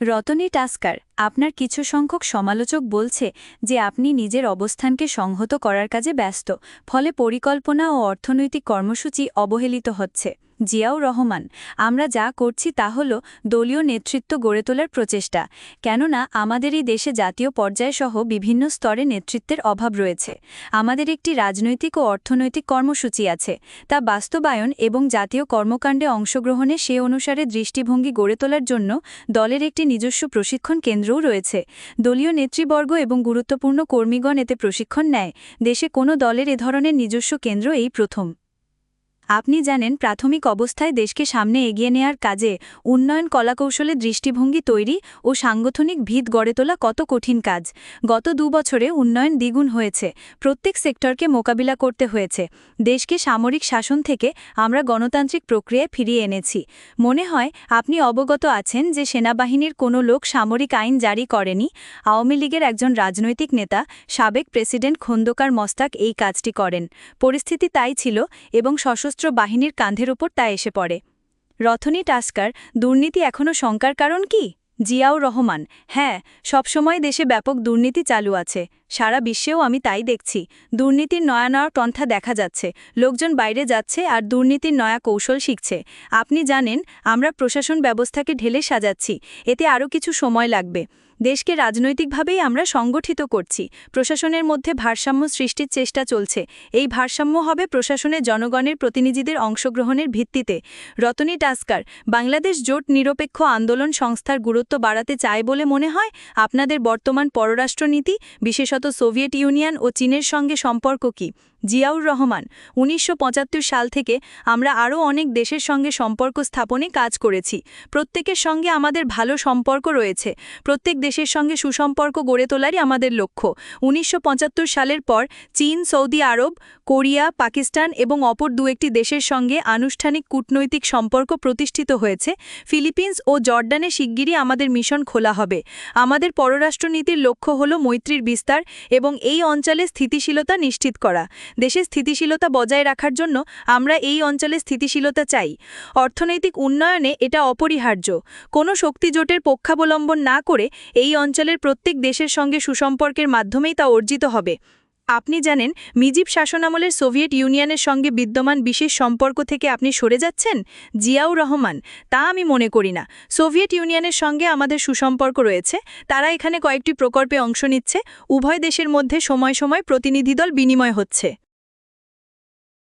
রতনী Tusker আপনার কিছু সংখ্যক সমালোচক বলছে যে আপনি নিজের অবস্থানকে সংহত করার কাজে ব্যস্ত, ফলে পরিকল্পনা ও অর্থনৈতিক কর্মসূচি অবহেলিত হচ্ছে। জিয়াউর রহমান, আমরা যা করছি তা হল দলীয় নেতৃত্ব গড়ে তোলার প্রচেষ্টা, কেননা আমাদের এই দেশে জাতীয় পর্যায় সহ বিভিন্ন স্তরে নেতৃত্বের অভাব রয়েছে। আমাদের একটি রাজনৈতিক ও অর্থনৈতিক কর্মসূচি আছে, তা বাস্তবায়ন এবং জাতীয় কর্মকাণ্ডে অংশগ্রহণে সে অনুসারে দৃষ্টিভঙ্গি গড়ে তোলার জন্য দলের একটি নিজস্ব প্রশিক্ষণ কেন্দ্রও রয়েছে। দলীয় নেতৃবর্গ এবং গুরুত্বপূর্ণ কর্মীগণ এতে প্রশিক্ষণ নেয়। দেশে কোনো দলের এ ধরনের নিজস্ব কেন্দ্র এই প্রথম। আপনি জানেন, প্রাথমিক অবস্থায় দেশকে সামনে এগিয়ে নেয়ার কাজে উন্নয়ন কলাকৌশলে দৃষ্টিভঙ্গি তৈরি ও সাংগঠনিক ভিত গড়ে তোলা কত কঠিন কাজ। গত দু বছরে উন্নয়ন দ্বিগুণ হয়েছে, প্রত্যেক সেক্টরকে মোকাবিলা করতে হয়েছে। দেশকে সামরিক শাসন থেকে আমরা গণতান্ত্রিক প্রক্রিয়ায় ফিরিয়ে এনেছি। মনে হয়, আপনি অবগত আছেন যে সেনাবাহিনীর কোনো লোক সামরিক আইন জারি করেনি। আওয়ামী লীগের একজন রাজনৈতিক নেতা, সাবেক প্রেসিডেন্ট খন্দকার মস্তাক এই কাজটি করেন। পরিস্থিতি তাই ছিল এবং সশস্ত্র বাহিনীর কাঁধের ওপর তা এসে পড়ে। রথনী টাস্কার, দুর্নীতি এখনও শঙ্কার কারণ কি? জিয়াউর রহমান হ্যাঁ সবসময় দেশে ব্যাপক দুর্নীতি চালু আছে। সারা বিশ্বেও আমি তাই দেখছি। দুর্নীতির নয়া নয়া পন্থা দেখা যাচ্ছে। লোকজন বাইরে যাচ্ছে আর দুর্নীতির নয়া কৌশল শিখছে। আপনি জানেন, আমরা প্রশাসন ব্যবস্থাকে ঢেলে সাজাচ্ছি। এতে আরও কিছু সময় লাগবে। দেশকে রাজনৈতিকভাবেই আমরা সংগঠিত করছি। প্রশাসনের মধ্যে ভারসাম্য সৃষ্টির চেষ্টা চলছে। এই ভারসাম্য হবে প্রশাসনে জনগণের প্রতিনিধিদের অংশগ্রহণের ভিত্তিতে। রতনী টাস্কার, বাংলাদেশ জোট নিরপেক্ষ আন্দোলন সংস্থার গুরুত্ব বাড়াতে চায় বলে মনে হয়? আপনাদের বর্তমান পররাষ্ট্রনীতি, বিশেষত সোভিয়েত ইউনিয়ন ও চীনের সঙ্গে সম্পর্ক কি? জিয়াউর রহমান, উনিশশো পঁচাত্তর সাল থেকে আমরা আরও অনেক দেশের সঙ্গে সম্পর্ক স্থাপনে কাজ করেছি। প্রত্যেকের সঙ্গে আমাদের ভালো সম্পর্ক রয়েছে। প্রত্যেক দেশের সঙ্গে সুসম্পর্ক গড়ে তোলারই আমাদের লক্ষ্য। উনিশশো পঁচাত্তর সালের পর চীন, সৌদি আরব, কোরিয়া, পাকিস্তান এবং অপর দু একটি দেশের সঙ্গে আনুষ্ঠানিক কূটনৈতিক সম্পর্ক প্রতিষ্ঠিত হয়েছে। ফিলিপিন্স ও জর্ডানে শিগগিরই আমাদের মিশন খোলা হবে। আমাদের পররাষ্ট্রনীতির লক্ষ্য হল মৈত্রীর বিস্তার এবং এই অঞ্চলে স্থিতিশীলতা নিশ্চিত করা। দেশের স্থিতিশীলতা বজায় রাখার জন্য আমরা এই অঞ্চলে স্থিতিশীলতা চাই। অর্থনৈতিক উন্নয়নে এটা অপরিহার্য। কোনো শক্তিজোটের পক্ষাবলম্বন না করে এই অঞ্চলের প্রত্যেক দেশের সঙ্গে সুসম্পর্কের মাধ্যমেই তা অর্জিত হবে। আপনি জানেন, মিজিব শাসনামলের সোভিয়েত ইউনিয়নের সঙ্গে বিদ্যমান বিশেষ সম্পর্ক থেকে আপনি সরে যাচ্ছেন? জিয়াউ রহমান, তা আমি মনে করি না। সোভিয়েত ইউনিয়নের সঙ্গে আমাদের সুসম্পর্ক রয়েছে, তারা এখানে কয়েকটি প্রকল্পে অংশ নিচ্ছে, উভয় দেশের মধ্যে সময় সময় প্রতিনিধি দল বিনিময় হচ্ছে।